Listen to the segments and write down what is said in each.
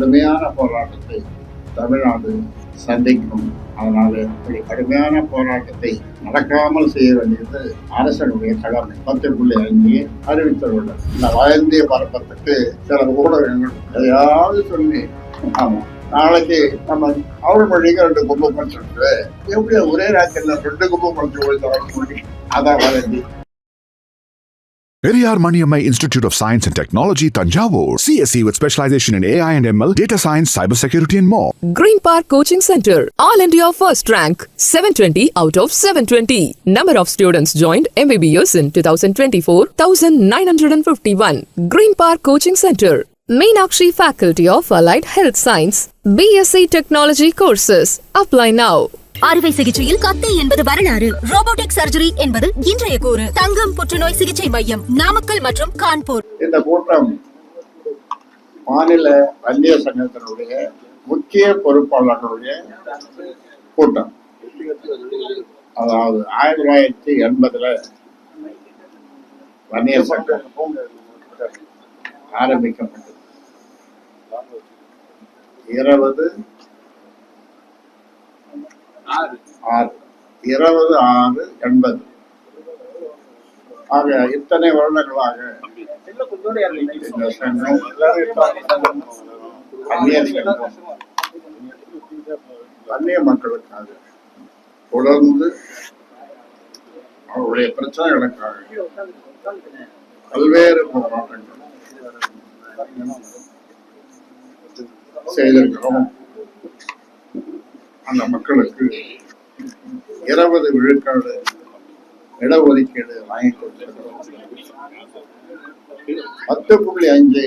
கடுமையான போராட்டத்தை தமிழ்நாடு சந்திக்கும். அதனால இப்படி கடுமையான போராட்டத்தை நடக்காமல் செய்ய வேண்டியது அரசனுடைய கடமை. பத்து புள்ளி அஞ்சு அறிவித்துள்ளனர் இந்த வயந்திய பரப்பத்துக்கு சில ஊடகங்கள் எதையாவது சொல்லி ஆமாம் நாளைக்கு நம்ம அவள் மொழிக்கு ரெண்டு கும்பம் படிச்சுட்டு எப்படியோ ஒரே ராத்திரில ரெண்டு கும்பம் படிச்சு போய் முடியும். அதான் வயந்தி Periyar Maniammai Institute of Science and Technology, Tanjavur. CSE with specialization in AI and ML, data science, cybersecurity, and more. Green Park Coaching Center, All India First Rank, 720 out of 720. Number of students joined MBBS in 2024, 1951. Green Park Coaching Center, Meenakshi Faculty of Allied Health Science, BSc Technology courses. Apply now. அறுவை சிகிச்சையில் கத்தை என்பது வரலாறு. Robotic surgery என்பது இன்றைய கூறு. தங்கம் புற்றுநோய் சிகிச்சை மையம் நாமக்கல் மற்றும் கான்பூர். இந்த கூட்டம் மாநில அந்நிய சங்கத்தினுடைய முக்கிய பொறுப்பாளர்களுடைய கூட்டம். அதாவது ஆயிரத்தி தொள்ளாயிரத்தி எண்பதுல வன்னிய சங்கம் ஆரம்பிக்கப்பட்டது. இருபது ஆறு. இருபது ஆறு எண்பது. ஆக இத்தனை வருடங்களாக அந்நிய மக்களுக்காக தொடர்ந்து அவருடைய பிரச்சனைகளுக்காக பல்வேறு போராட்டங்கள் செய்திருக்கிறோம். அந்த மக்களுக்கு இருபது விழுக்காடு இடஒதுக்கீடு வாங்கி கொடுத்திருக்கிறோம். பத்து புள்ளி அஞ்சு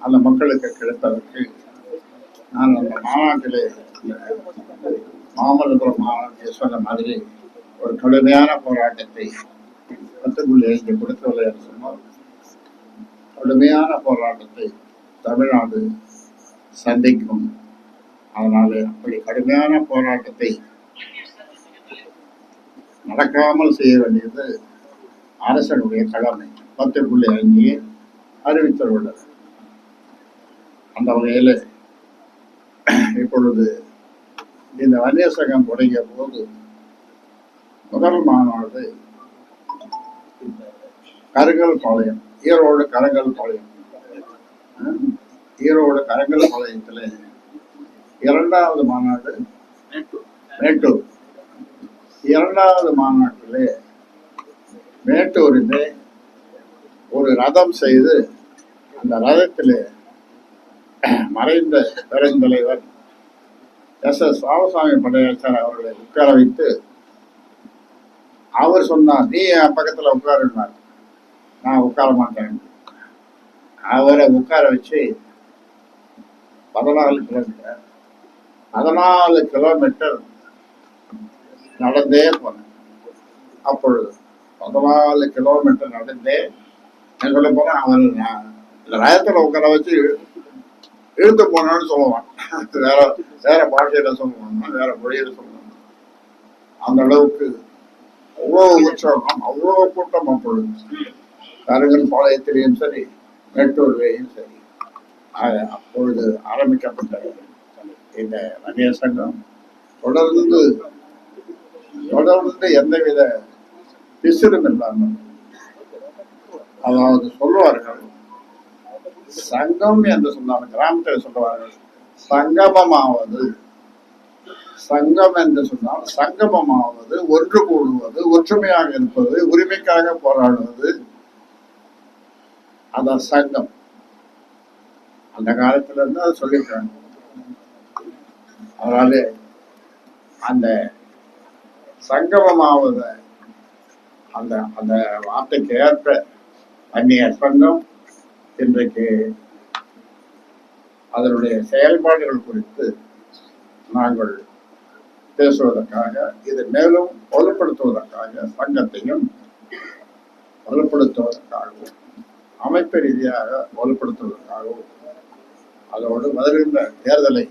அந்த மக்களுக்கு கிடைத்ததற்கு நான் அந்த மாநாட்டிலே மாமல்லபுரம் மாநாட்டில் சொன்ன மாதிரி ஒரு கடுமையான போராட்டத்தை பத்து புள்ளி ஐந்து கொடுக்கவில்லை என்று சொன்னால் கடுமையான போராட்டத்தை தமிழ்நாடு சந்திக்கும் அதனால அப்படி கடுமையான போராட்டத்தை நடக்காமல் செய்ய வேண்டியது அரசனுடைய கடமை. பத்து புள்ளி அஞ்சு அறிவித்துள்ளது அந்த வகையில் இப்பொழுது இந்த வன்னிய சங்கம் தொடங்கிய போது முதல் மாநாடு கருங்கல் பாளையம் ஈரோடு கருங்கல் பாளையம். ஈரோடு கருங்கல் பாளையத்தில் இரண்டாவது மாநாடு மேட்டூர். இரண்டாவது மாநாட்டிலே மேட்டூரிலே ஒரு ரதம் செய்து அந்த ரதத்திலே மறைந்த பெருந்தலைவர் எஸ் எஸ் ராமசாமி படையாச்சார் அவர்களை உட்கார வைத்து அவர் சொன்னார் நீ என் பக்கத்துல உட்காருனார் நான் உட்கார மாட்டேன். அவரை உட்கார வச்சு பதினாலு கிலோமீட்டர் பதினாலு கிலோமீட்டர் நடந்தே போனேன். அப்பொழுது பதினாலு கிலோமீட்டர் நடந்தே எங்களை சொல்ல அவன் இந்த ரயத்தில் உட்கார வச்சு இழுத்து போனான்னு சொல்லுவான். வேற வேற பாஷையில சொல்லுவாங்க வேற மொழியில சொல்லுவாங்க அந்த அளவுக்கு அவ்வளோ உற்சாகம் அவ்வளோ கூட்டம் அப்பொழுது. கருங்கல் பாளையத்திலையும் சரி மேட்டூர்லேயும் சரி. அப்பொழுது ஆரம்பிக்கப்பட்ட இந்த வணிக சங்கம் தொடர்ந்து தொடர்ந்து எந்தவித பிசிறும் இல்லாமல் அதாவது சொல்லுவார்கள். சங்கம் என்று சொன்னாலும் கிராமத்தில் சொல்லுவார்கள். சங்கமமாவது சங்கம் என்று சொன்னால் சங்கமமாவது ஒன்று கூடுவது ஒற்றுமையாக இருப்பது உரிமைக்காக போராடுவது. அதான் சங்கம். அந்த காலத்துல இருந்து அதை சொல்லியிருக்காங்க. அதனால அந்த சங்கமமாவத அந்த அந்த வார்த்தைக்கு ஏற்ப அந்நிய சங்கம் இன்றைக்கு அதனுடைய செயல்பாடுகள் குறித்து நாங்கள் பேசுவதற்காக இது மேலும் வலுப்படுத்துவதற்காக சங்கத்தையும் வலுப்படுத்துவதற்காகவும் அமைப்பு ரீதியாக வலுப்படுத்துவதற்காகவும் அதோடு வருகின்ற தேர்தலை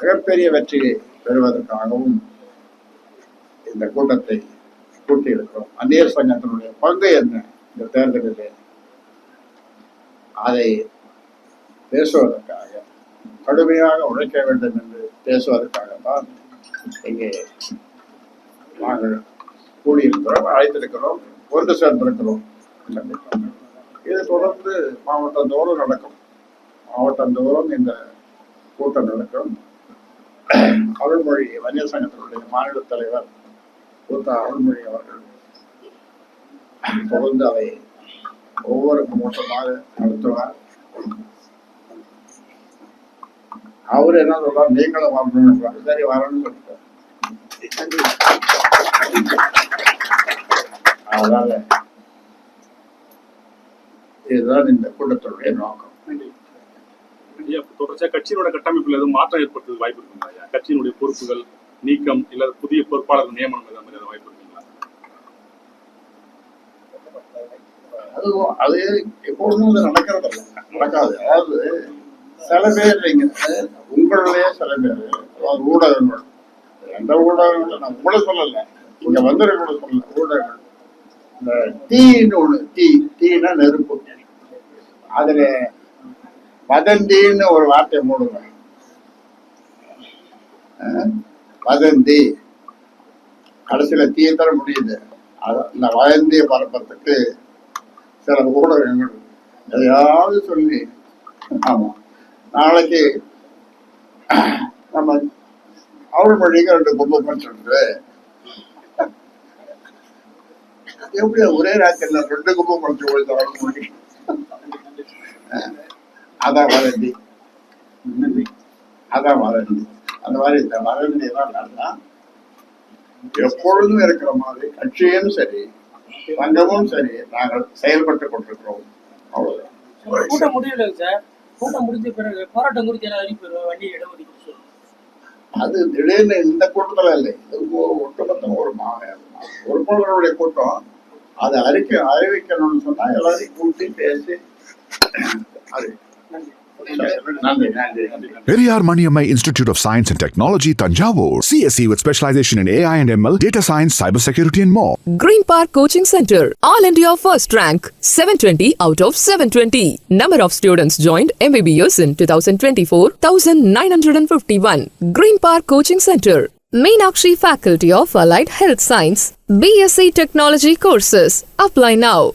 மிகப்பெரிய வெற்றியை பெறுவதற்காகவும் இந்த கூட்டத்தை கூட்டியிருக்கிறோம் அந்நியர் சங்கத்தினுடைய பங்கு என்ன? இந்த தேர்தலிலே அதை பேசுவதற்காக கடுமையாக உழைக்க வேண்டும் என்று பேசுவதற்காகத்தான் இங்கே நாங்கள் கூடியிருக்கிறோம் அழைத்திருக்கிறோம் ஒன்று சேர்ந்திருக்கிறோம். இது தொடர்ந்து மாவட்டந்தோறும் நடக்கும். மாவட்டந்தோறும் இந்த கூட்டம் நடக்கும். அருள்மொழி வன்னியர் சங்கத்தினுடைய மாநில தலைவர் கூத்த அருள்மொழி அவர்கள் தொடர்ந்து அதை ஒவ்வொரு மூட்டமாக நடத்துவார். அவர் என்ன சொல்றார்? நீங்களும் வரணும் சரி வரணும்னு சொல்லிட்டார். அதனால இதுதான் இந்த கூட்டத்தினுடைய நோக்கம். ஐயா, தொடர்ச்சியா கட்சியினோட கட்டமைப்பில் எதுவும் மாற்றம் ஏற்படுத்துறது வாய்ப்பு இருக்குங்களா ஐயா? கட்சியினுடைய பொறுப்புகள் நீக்கம் இல்ல புதிய பொறுப்பாளர் நியமனம் இதை மாதிரி வாய்ப்பு இருக்குங்களா? அது எப்பொழுதும் அது நடக்காது. அதாவது சில பேர் உங்களுடைய சில பேர் அதாவது ஊடகங்கள் எந்த ஊடகங்களும் நான் உங்களை சொல்லல. இங்க வந்திருக்கணும் சொல்லலை. ஊடகங்கள். இந்த டீன்னு ஒண்ணு டீ டீனா நெருப்பு. அதுல வதந்தின்னு ஒரு வார்த்தை மூடுங்க. அஹ், வதந்தி. கடைசியில தீயத்தர முடியுது. இந்த வதந்தியை பரப்புறதுக்கு சில ஊடகங்கள் எதையாவது சொல்லி ஆமா நாளைக்கு நம்ம அவள் மொழிக்கு ரெண்டு கும்பம் சொல்றது. எப்படி ஒரே ராத்திரில ரெண்டு கும்பம் படிச்சு போய் அவள் மொழி அதான் வதந்தி அதான் வதந்தி அந்த மாதிரி இந்த வதந்தி எல்லாம் நடந்தா எப்பொழுதும் இருக்கிற மாதிரி கட்சியும் சரி சங்கமும் சரி நாங்கள் செயல்பட்டு கொண்டிருக்கிறோம். அவ்வளவுதான். கூட்டம் முடியல சார். கூட்டம் முடிஞ்ச பிறகு போராட்டம் குறித்து அறிவிப்பு வண்டி இடஒதுக்கீடு அது திடீர்னு இந்த கூட்டத்துல இல்லை. இது ஒட்டுமொத்தம் ஒரு உறுப்பினர்களுடைய கூட்டம். அதை அறிக்க அறிவிக்கணும்னு சொன்னா எல்லாரையும் கூட்டி பேசி நன்றி Periyar Maniammai Institute of Science and Technology, Tanjavur. CSE with specialization in AI and ML, data science, cybersecurity, and more. Green Park Coaching Center, All India first rank, 720 out of 720. Number of students joined MBBS in 2024, 1951. Green Park Coaching Center, Meenakshi Faculty of Allied Health Science, BSc Technology courses. Apply now.